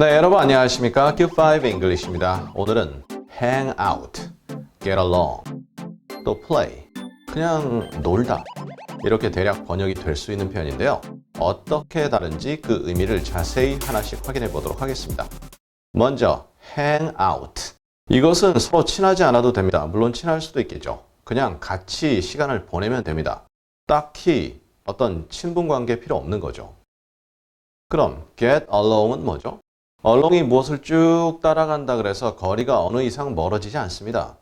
네, 여러분 안녕하십니까? Q5 English입니다. 오늘은 hang out, get along, 또 play, 그냥 놀다. 이렇게 대략 번역이 될 수 있는 표현인데요. 어떻게 다른지 그 의미를 자세히 하나씩 확인해 보도록 하겠습니다. 먼저 hang out. 이것은 서로 친하지 않아도 됩니다. 물론 친할 수도 있겠죠. 그냥 같이 시간을 보내면 됩니다. 딱히 어떤 친분 관계 필요 없는 거죠. 그럼 get along은 뭐죠? Along이 무엇을 쭉 따라간다 그래서 거리가 어느 이상 멀어지지 않습니다.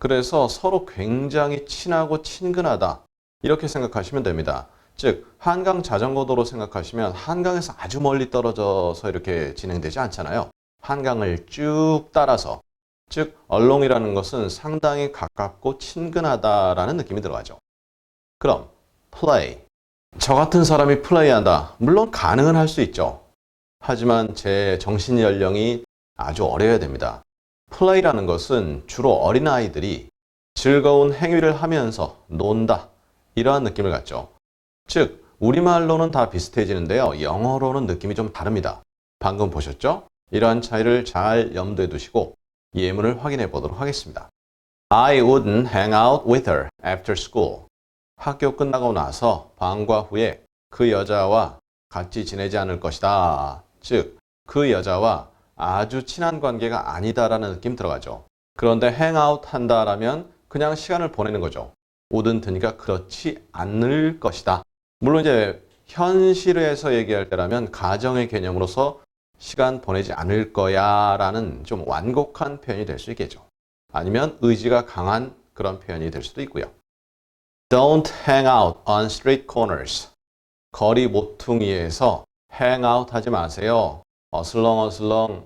그래서 서로 굉장히 친하고 친근하다. 이렇게 생각하시면 됩니다. 즉, 한강 자전거도로 생각하시면 한강에서 아주 멀리 떨어져서 이렇게 진행되지 않잖아요. 한강을 쭉 따라서. 즉, along이라는 것은 상당히 가깝고 친근하다라는 느낌이 들어가죠. 그럼, play. 저 같은 사람이 플레이한다. 물론 가능은 할 수 있죠. 하지만 제 정신 연령이 아주 어려야 됩니다. 플레이라는 것은 주로 어린아이들이 즐거운 행위를 하면서 논다. 이러한 느낌을 갖죠. 즉, 우리말로는 다 비슷해지는데요. 영어로는 느낌이 좀 다릅니다. 방금 보셨죠? 이러한 차이를 잘 염두에 두시고 예문을 확인해 보도록 하겠습니다. I wouldn't hang out with her after school. 학교 끝나고 나서 방과 후에 그 여자와 같이 지내지 않을 것이다. 즉, 그 여자와 아주 친한 관계가 아니다라는 느낌 들어가죠. 그런데 행아웃 한다라면 그냥 시간을 보내는 거죠. wouldn't니까 그렇지 않을 것이다. 물론 이제 현실에서 얘기할 때라면 가정의 개념으로서 시간 보내지 않을 거야 라는 좀 완곡한 표현이 될 수 있겠죠. 아니면 의지가 강한 그런 표현이 될 수도 있고요. Don't hang out on street corners. 거리 모퉁이에서 out 하지 마세요. 어슬렁어슬렁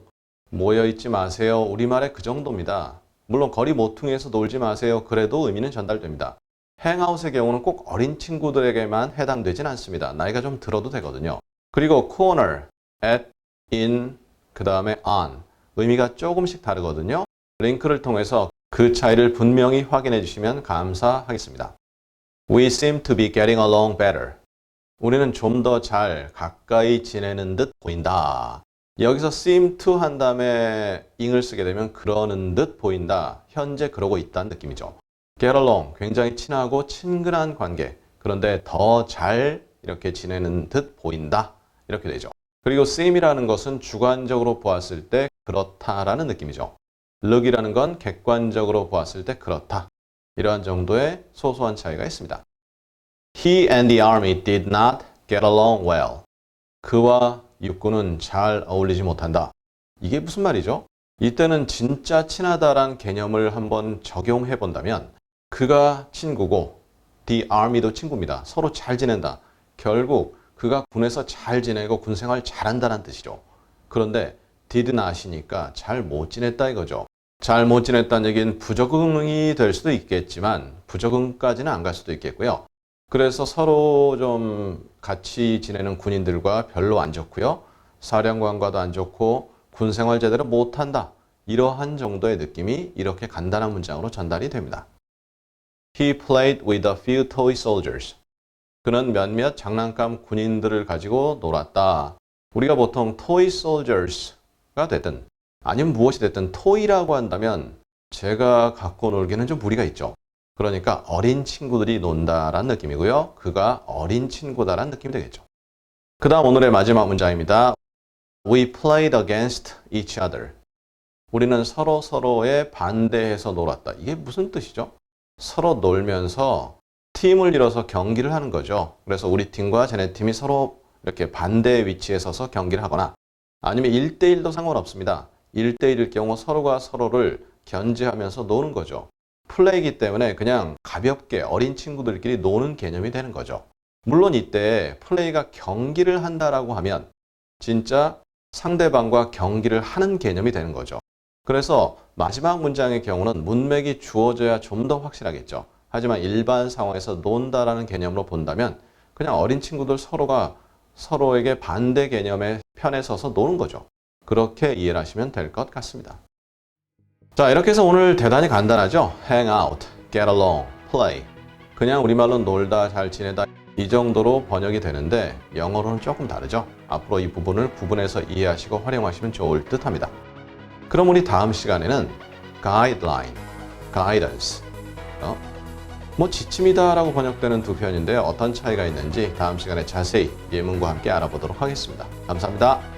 모여 있지 마세요. 우리말에 그 정도입니다. 물론 거리 모퉁이에서 놀지 마세요. 그래도 의미는 전달됩니다. 행아웃의 경우는 꼭 어린 친구들에게만 해당되진 않습니다. 나이가 좀 들어도 되거든요. 그리고 corner, at, in, 그 다음에 on 의미가 조금씩 다르거든요. 링크를 통해서 그 차이를 분명히 확인해 주시면 감사하겠습니다. We seem to be getting along better. 우리는 좀 더 잘 가까이 지내는 듯 보인다. 여기서 seem to 한 다음에 ing을 쓰게 되면 그러는 듯 보인다. 현재 그러고 있다는 느낌이죠. get along, 굉장히 친하고 친근한 관계. 그런데 더 잘 이렇게 지내는 듯 보인다. 이렇게 되죠. 그리고 seem이라는 것은 주관적으로 보았을 때 그렇다라는 느낌이죠. look이라는 건 객관적으로 보았을 때 그렇다. 이러한 정도의 소소한 차이가 있습니다. He and the army did not get along well. 그와 육군은 잘 어울리지 못한다. 이게 무슨 말이죠? 이때는 진짜 친하다란 개념을 한번 적용해 본다면 그가 친구고 the army도 친구입니다. 서로 잘 지낸다. 결국 그가 군에서 잘 지내고 군 생활 잘한다는 뜻이죠. 그런데 did not이니까 잘 못 지냈다 이거죠. 잘 못 지냈다는 얘기는 부적응이 될 수도 있겠지만 부적응까지는 안 갈 수도 있겠고요. 그래서 서로 좀 같이 지내는 군인들과 별로 안 좋고요. 사령관과도 안 좋고 군 생활 제대로 못한다. 이러한 정도의 느낌이 이렇게 간단한 문장으로 전달이 됩니다. He played with a few toy soldiers. 그는 몇몇 장난감 군인들을 가지고 놀았다. 우리가 보통 toy soldiers가 됐든 아니면 무엇이 됐든 toy라고 한다면 제가 갖고 놀기는 좀 무리가 있죠. 그러니까 어린 친구들이 논다라는 느낌이고요. 그가 어린 친구다라는 느낌이 되겠죠. 그 다음 오늘의 마지막 문장입니다. We played against each other. 우리는 서로 서로에 반대해서 놀았다. 이게 무슨 뜻이죠? 서로 놀면서 팀을 이뤄서 경기를 하는 거죠. 그래서 우리 팀과 쟤네 팀이 서로 이렇게 반대 위치에 서서 경기를 하거나 아니면 1대1도 상관없습니다. 1대1일 경우 서로가 서로를 견제하면서 노는 거죠. 플레이기 때문에 그냥 가볍게 어린 친구들끼리 노는 개념이 되는 거죠. 물론 이때 플레이가 경기를 한다라고 하면 진짜 상대방과 경기를 하는 개념이 되는 거죠. 그래서 마지막 문장의 경우는 문맥이 주어져야 좀 더 확실하겠죠. 하지만 일반 상황에서 논다라는 개념으로 본다면 그냥 어린 친구들 서로가 서로에게 반대 개념의 편에 서서 노는 거죠. 그렇게 이해를 하시면 될 것 같습니다. 자, 이렇게 해서 오늘 대단히 간단하죠? hang out, get along, play. 그냥 우리말로 놀다, 잘 지내다 이 정도로 번역이 되는데 영어로는 조금 다르죠. 앞으로 이 부분을 구분해서 이해하시고 활용하시면 좋을 듯 합니다. 그럼 우리 다음 시간에는 guideline, guidance, 어? 뭐 지침이다 라고 번역되는 두 편인데 어떤 차이가 있는지 다음 시간에 자세히 예문과 함께 알아보도록 하겠습니다. 감사합니다.